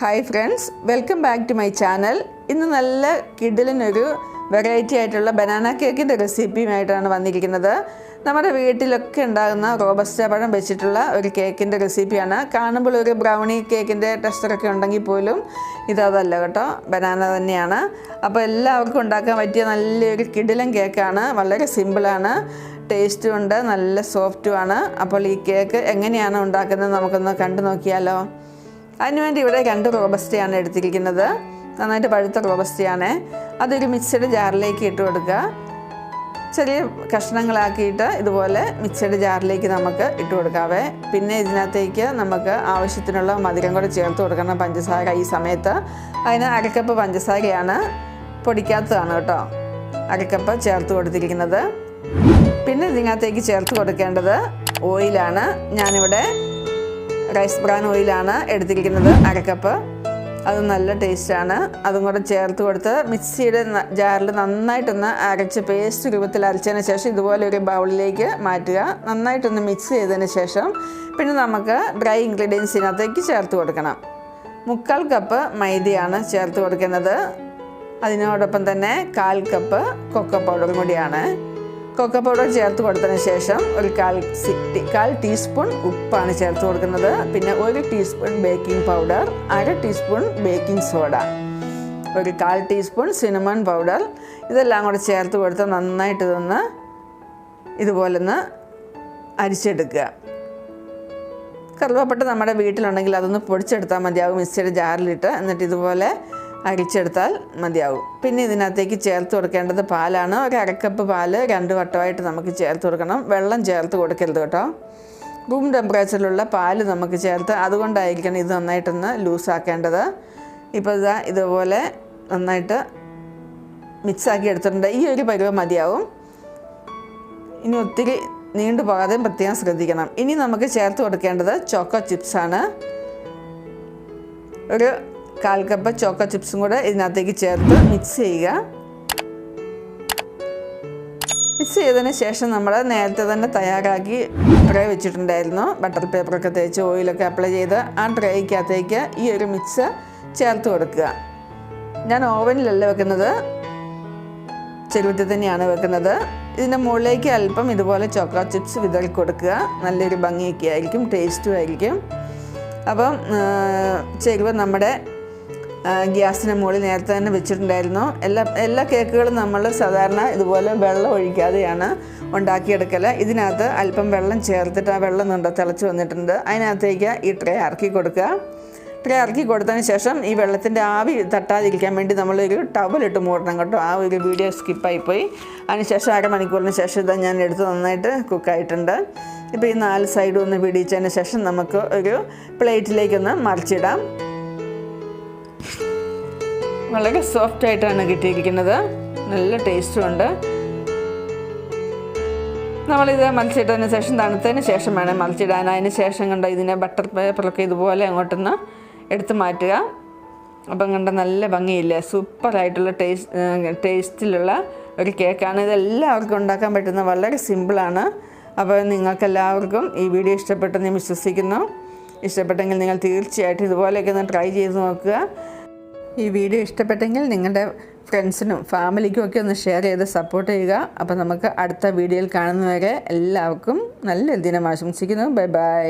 Hi friends welcome back to my channel ഇന്ന് നല്ല കിഡിലിനൊരു variety ആയിട്ടുള്ള ബനാന കേക്കിന്റെ റെസിപ്പിയുമായിട്ടാണ് വന്നിരിക്കുന്നത്. നമ്മുടെ വീട്ടിലൊക്കെ ഉണ്ടാകുന്ന റോബസ്റ്റ പഴം വെച്ചിട്ടുള്ള ഒരു കേക്കിന്റെ റെസിപ്പിയാണ് കാണുമ്പോൾ ഒരു ബ്രൗണി കേക്കിന്റെ ടെസ്റ്ററൊക്കെ ഉണ്ടെങ്കിൽ പോലും ഇതതല്ല കേട്ടോ. ബനാന തന്നെയാണ്. അപ്പോൾ എല്ലാവർക്കും ഉണ്ടാക്കാൻ പറ്റിയ നല്ലൊരു കിടിലൻ കേക്കാണ് വളരെ സിമ്പിളാണ് ടേസ്റ്റും ഉണ്ട്. നല്ല സോഫ്റ്റുമാണ് അപ്പോൾ ഈ കേക്ക് എങ്ങനെയാണ് ഉണ്ടാക്കുന്നത് നമുക്കൊന്ന് കണ്ടു നോക്കിയാലോ. അതിനുവേണ്ടി ഇവിടെ രണ്ട് റോബസ്റ്റയാണ് എടുത്തിരിക്കുന്നത്. നന്നായിട്ട് പഴുത്ത റോബസ്റ്റയാണ്. അതൊരു മിക്സഡ് ജാറിലേക്ക് ഇട്ട് കൊടുക്കുക ചെറിയ കഷ്ണങ്ങളാക്കിയിട്ട് ഇതുപോലെ മിക്സഡ് ജാറിലേക്ക് നമുക്ക് ഇട്ട് കൊടുക്കാവേ. പിന്നെ ഇതിനകത്തേക്ക് നമുക്ക് ആവശ്യത്തിനുള്ള മധുരം കൂടെ ചേർത്ത് കൊടുക്കണം പഞ്ചസാര ഈ സമയത്ത്. അതിന് അരക്കപ്പ് പഞ്ചസാരയാണ് പൊടിക്കാത്തതാണ് കേട്ടോ. അരക്കപ്പ് ചേർത്ത് കൊടുത്തിരിക്കുന്നത്. പിന്നെ ഇതിനകത്തേക്ക് ചേർത്ത് കൊടുക്കേണ്ടത് ഓയിലാണ്. ഞാനിവിടെ റൈസ് ബ്രാൻ ഓയിലാണ് എടുത്തിരിക്കുന്നത് അരക്കപ്പ് അത് നല്ല ടേസ്റ്റാണ് അതും കൂടെ ചേർത്ത് കൊടുത്ത് മിക്സിയുടെ ജാറിൽ നന്നായിട്ടൊന്ന് അരച്ച് പേസ്റ്റ് രൂപത്തിൽ അരച്ചതിന് ശേഷം ഇതുപോലെ ഒരു ബൗളിലേക്ക് മാറ്റുക. നന്നായിട്ടൊന്ന് മിക്സ് ചെയ്തതിന് ശേഷം പിന്നെ നമുക്ക് ഡ്രൈ ഇൻഗ്രീഡിയൻസിനകത്തേക്ക് ചേർത്ത് കൊടുക്കണം. മുക്കാൽ കപ്പ് മൈദയാണ് ചേർത്ത് കൊടുക്കുന്നത്. അതിനോടൊപ്പം തന്നെ കാൽ കപ്പ് കൊക്ക പൗഡറും കൂടിയാണ്. കൊക്ക പൗഡർ ചേർത്ത് കൊടുത്തതിന് ശേഷം ഒരു കാൽ സിറ്റി കാൽ ടീസ്പൂൺ ഉപ്പാണ് ചേർത്ത് കൊടുക്കുന്നത്. പിന്നെ ഒരു ടീസ്പൂൺ ബേക്കിംഗ് പൗഡർ അര ടീസ്പൂൺ ബേക്കിംഗ് സോഡ ഒരു കാൽ ടീസ്പൂൺ സിനമൺ പൗഡർ ഇതെല്ലാം കൂടെ ചേർത്ത് കൊടുത്ത് നന്നായിട്ട് ഇതൊന്ന് ഇതുപോലെ ഒന്ന് അരിച്ചെടുക്കുക. കറുവപ്പട്ട നമ്മുടെ വീട്ടിലുണ്ടെങ്കിൽ അതൊന്ന് പൊടിച്ചെടുത്താൽ മതിയാകും മിക്സിയുടെ ജാറിലിട്ട് എന്നിട്ട് ഇതുപോലെ അരിച്ചെടുത്താൽ മതിയാവും. പിന്നെ ഇതിനകത്തേക്ക് ചേർത്ത് കൊടുക്കേണ്ടത് പാലാണ്. ഒരു അരക്കപ്പ് പാൽ രണ്ട് വട്ടമായിട്ട് നമുക്ക് ചേർത്ത് കൊടുക്കണം. വെള്ളം ചേർത്ത് കൊടുക്കരുത് കേട്ടോ. റൂം ടെമ്പറേച്ചറിലുള്ള പാൽ നമുക്ക് ചേർത്ത് അതുകൊണ്ടായിരിക്കണം ഇത് നന്നായിട്ടൊന്ന് ലൂസാക്കേണ്ടത്. ഇപ്പോൾ ഇതാ ഇതുപോലെ നന്നായിട്ട് മിക്സാക്കി എടുത്തിട്ടുണ്ട്. ഈ ഒരു പരുവം മതിയാവും. ഇനി ഒത്തിരി നീണ്ടു പോകാതെയും പ്രത്യേകം ശ്രദ്ധിക്കണം. ഇനി നമുക്ക് ചേർത്ത് കൊടുക്കേണ്ടത് ചോക്കോ ചിപ്സാണ്. ഒരു കാൽ ചോക്ക ചോക്കോ ചിപ്സും കൂടെ ഇതിനകത്തേക്ക് ചേർത്ത് മിക്സ് ചെയ്യുക. മിക്സ് ചെയ്തതിന് ശേഷം നമ്മൾ നേരത്തെ തന്നെ തയ്യാറാക്കി ട്രേ വെച്ചിട്ടുണ്ടായിരുന്നു. ബട്ടർ പേപ്പറൊക്കെ തേച്ച് ഓയിലൊക്കെ അപ്ലൈ ചെയ്ത് ആ ട്രേക്കകത്തേക്ക് ഈ ഒരു മിക്സ് ചേർത്ത് കൊടുക്കുക. ഞാൻ ഓവനിലല്ല വെക്കുന്നത്. ചെരുവത്തിൽ തന്നെയാണ് വെക്കുന്നത്. ഇതിന്റെ മുകളിലേക്ക് അല്പം ഇതുപോലെ ചോക്ക ചിപ്സ് വിതറി കൊടുക്കുക. നല്ലൊരു ഭംഗിയൊക്കെ ആയിരിക്കും ടേസ്റ്റും ആയിരിക്കും. അപ്പം ചെരുവ നമ്മുടെ ഗ്യാസിന് മുകളിൽ നേരത്തെ തന്നെ വെച്ചിട്ടുണ്ടായിരുന്നു. എല്ലാ എല്ലാ കേക്കുകളും നമ്മൾ സാധാരണ ഇതുപോലെ വെള്ളം ഒഴിക്കാതെയാണ് ഉണ്ടാക്കിയെടുക്കൽ ഇതിനകത്ത് അല്പം വെള്ളം ചേർത്തിട്ട് ആ വെള്ളം നീണ്ട തിളച്ച് വന്നിട്ടുണ്ട്. അതിനകത്തേക്ക് ഈ ട്രേ ഇറക്കി കൊടുക്കുക. ട്രേ ഇറക്കി കൊടുത്തതിന് ശേഷം ഈ വെള്ളത്തിന്റെ ആവി തട്ടാതിരിക്കാൻ വേണ്ടി നമ്മൾ ഒരു ടവലിട്ട് മൂടണം കേട്ടോ. ആ ഒരു വീഡിയോ സ്കിപ്പായി പോയി. അതിനുശേഷം അരമണിക്കൂറിന് ശേഷം ഇതാ ഞാൻ എടുത്ത് നന്നായിട്ട് കുക്കായിട്ടുണ്ട് ഇപ്പോൾ ഈ നാല് സൈഡും ഒന്ന് പിടിച്ചതിന് ശേഷം നമുക്ക് ഒരു പ്ലേറ്റിലേക്കൊന്ന് മറിച്ചിടാം. വളരെ സോഫ്റ്റ് ആയിട്ടാണ് കിട്ടിയിരിക്കുന്നത്. നല്ല ടേസ്റ്റും ഉണ്ട്. നമ്മളിത് മത്സ്യയിട്ടതിന് ശേഷം തണുത്തതിന് ശേഷം വേണം മത്സ്യയിടാൻ അതിന് ശേഷം കണ്ട ഇതിനെ ബട്ടർ പേപ്പറൊക്കെ ഇതുപോലെ അങ്ങോട്ടൊന്ന് എടുത്ത് മാറ്റുക. അപ്പം കണ്ട നല്ല ഭംഗിയില്ലേ? സൂപ്പറായിട്ടുള്ള ടേസ്റ്റ് ടേസ്റ്റിലുള്ള ഒരു കേക്കാണ് ഇതെല്ലാവർക്കും ഉണ്ടാക്കാൻ പറ്റുന്ന വളരെ സിമ്പിളാണ് അപ്പോൾ നിങ്ങൾക്കെല്ലാവർക്കും ഈ വീഡിയോ ഇഷ്ടപ്പെട്ടെന്ന് ഞാൻ വിശ്വസിക്കുന്നു. ഇഷ്ടപ്പെട്ടെങ്കിൽ നിങ്ങൾ തീർച്ചയായിട്ടും ഇതുപോലെയൊക്കെ ഒന്ന് ട്രൈ ചെയ്ത് നോക്കുക. ഈ വീഡിയോ ഇഷ്ടപ്പെട്ടെങ്കിൽ നിങ്ങളുടെ ഫ്രണ്ട്സിനും ഫാമിലിക്കും ഒക്കെ ഒന്ന് ഷെയർ ചെയ്ത് സപ്പോർട്ട് ചെയ്യുക. അപ്പോൾ നമുക്ക് അടുത്ത വീഡിയോയിൽ കാണുന്നവരെ എല്ലാവർക്കും നല്ല ദിനം ആശംസിക്കുന്നു. Bye bye.